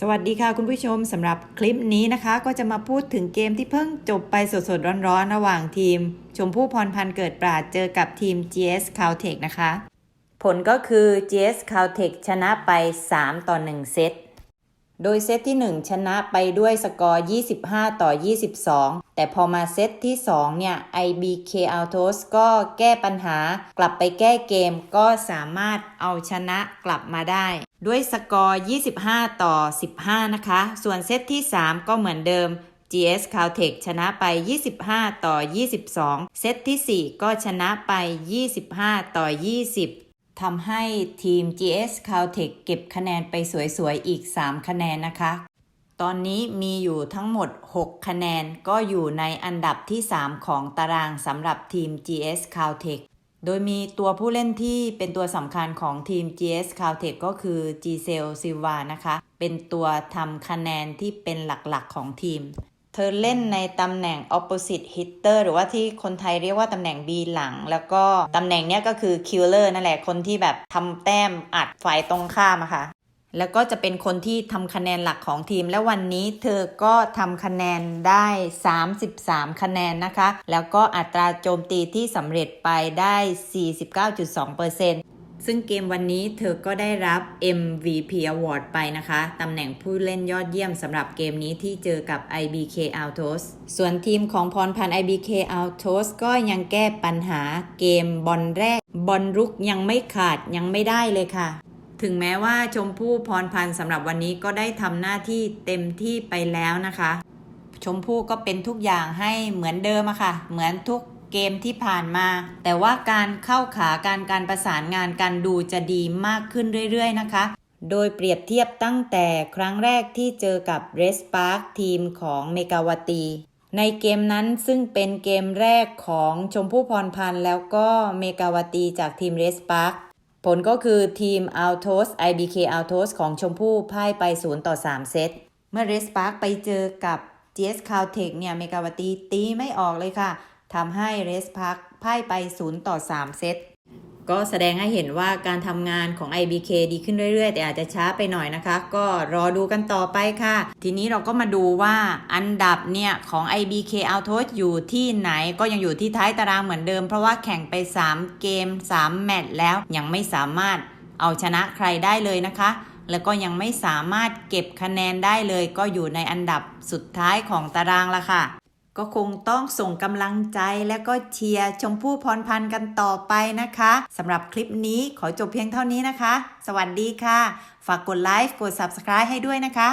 สวัสดีค่ะคุณผู้ชมสำหรับคลิปนี้นะคะ ก็จะมาพูดถึงเกมที่เพิ่งจบไปสดๆ ร้อนๆ ระหว่างทีม ชมพู่พรพันธ์เกิดปราดเจอกับทีม GS Caltech นะคะ ผลก็คือ GS Caltech ชนะไป 3 ต่อ 1 เซต โดยเซตที่ 1 ชนะไปด้วยสกอร์ 25 ต่อ 22 แต่พอมาเซตที่ 2 เนี่ย IBK Autos ก็แก้ปัญหากลับไปแก้เกมก็สามารถเอาชนะกลับมาได้ ด้วยสกอร์ 25 ต่อ 15 นะคะ ส่วนเซตที่ 3 ก็เหมือนเดิม GS Caltech ชนะไป 25 ต่อ 22 เซตที่ 4 ก็ชนะไป 25 ต่อ 20 ทำให้ทีม GS Caltech เก็บคะแนนไปสวยๆ อีก 3 คะแนนนะคะ ตอนนี้มีอยู่ทั้งหมด 6 คะแนนก็อยู่ในอันดับที่ 3 ของตารางสำหรับทีม GS Caltech โดยมีตัวผู้เล่นที่เป็นตัวสำคัญของทีม GS Caltech ก็คือ g s e l Silva นะคะ เป็นตัวทำคะแนนที่เป็นหลักๆของทีม เธอเล่นในตำแหน่ง opposite hitter หรือว่าที่คนไทยเรียกว่าตำแหน่ง B หลัง แล้วก็ตำแหน่งเนี้ยก็คือ killer นั่นแหละ คนที่แบบทำแต้มอัดฝ่ายตรงข้ามอะค่ะ แล้วก็จะเป็นคนที่ทำคะแนนหลักของทีม และวันนี้เธอก็ทำคะแนนได้ 33 คะแนนนะคะ แล้วก็อัตราโจมตีที่สำเร็จไปได้ 49.2%ซึ่งเกมวันนี้เธอก็ได้รับ MVP Award ไปนะคะ ตำแหน่งผู้เล่นยอดเยี่ยมสำหรับเกมนี้ที่เจอกับ IBK Autos ส่วนทีมของพรพันธ์ IBK Autos ก็ยังแก้ปัญหาเกมบอลแรก บอลรุกยังไม่ขาดยังไม่ได้เลยค่ะ ถึงแม้ว่าชมพู่พรพันธ์สำหรับวันนี้ก็ได้ทำหน้าที่เต็มที่ไปแล้วนะคะ ชมพู่ก็เป็นทุกอย่างให้เหมือนเดิมอะค่ะ เหมือนทุกเกมที่ผ่านมา แต่ว่าการเข้าขาการการประสานงานการดูจะดีมากขึ้นเรื่อยๆนะคะ โดยเปรียบเทียบตั้งแต่ครั้งแรกที่เจอกับเรสปาร์คทีมของเมกาวตี ในเกมนั้นซึ่งเป็นเกมแรกของชมพู่พรพันธ์แล้วก็เมกาวตีจากทีมเรสปาร์ค ผลก็คือทีม Altos IBK Altos ของชมพู่พ่ายไป 0 ต่อ 3 เซต เมื่อ Red Spark ไปเจอกับ GS Caltech เนี่ยเมกาวตีตีไม่ออกเลยค่ะทำให้ Red Spark พ่ายไป 0 ต่อ 3 เซต ก็แสดงให้เห็นว่าการทำงานของ IBK ดีขึ้นเรื่อย ๆ แต่อาจจะช้าไปหน่อยนะคะ ก็รอดูกันต่อไปค่ะ ทีนี้เราก็มาดูว่าอันดับเนี่ยของ IBK Autos อยู่ที่ไหนก็ยังอยู่ที่ท้ายตารางเหมือนเดิม เพราะว่าแข่งไป 3 เกม 3 แมตช์แล้วยังไม่สามารถเอาชนะใครได้เลยนะคะ แล้วก็ยังไม่สามารถเก็บคะแนนได้เลย ก็อยู่ในอันดับสุดท้ายของตารางละค่ะ ก็คงต้องส่งกำลังใจและก็เชียร์ชมพู่พรพันธ์กันต่อไปนะคะสำหรับคลิปนี้ขอจบเพียงเท่านี้นะคะ สวัสดีค่ะ ฝากกดไลค์กด Subscribe ให้ด้วยนะคะ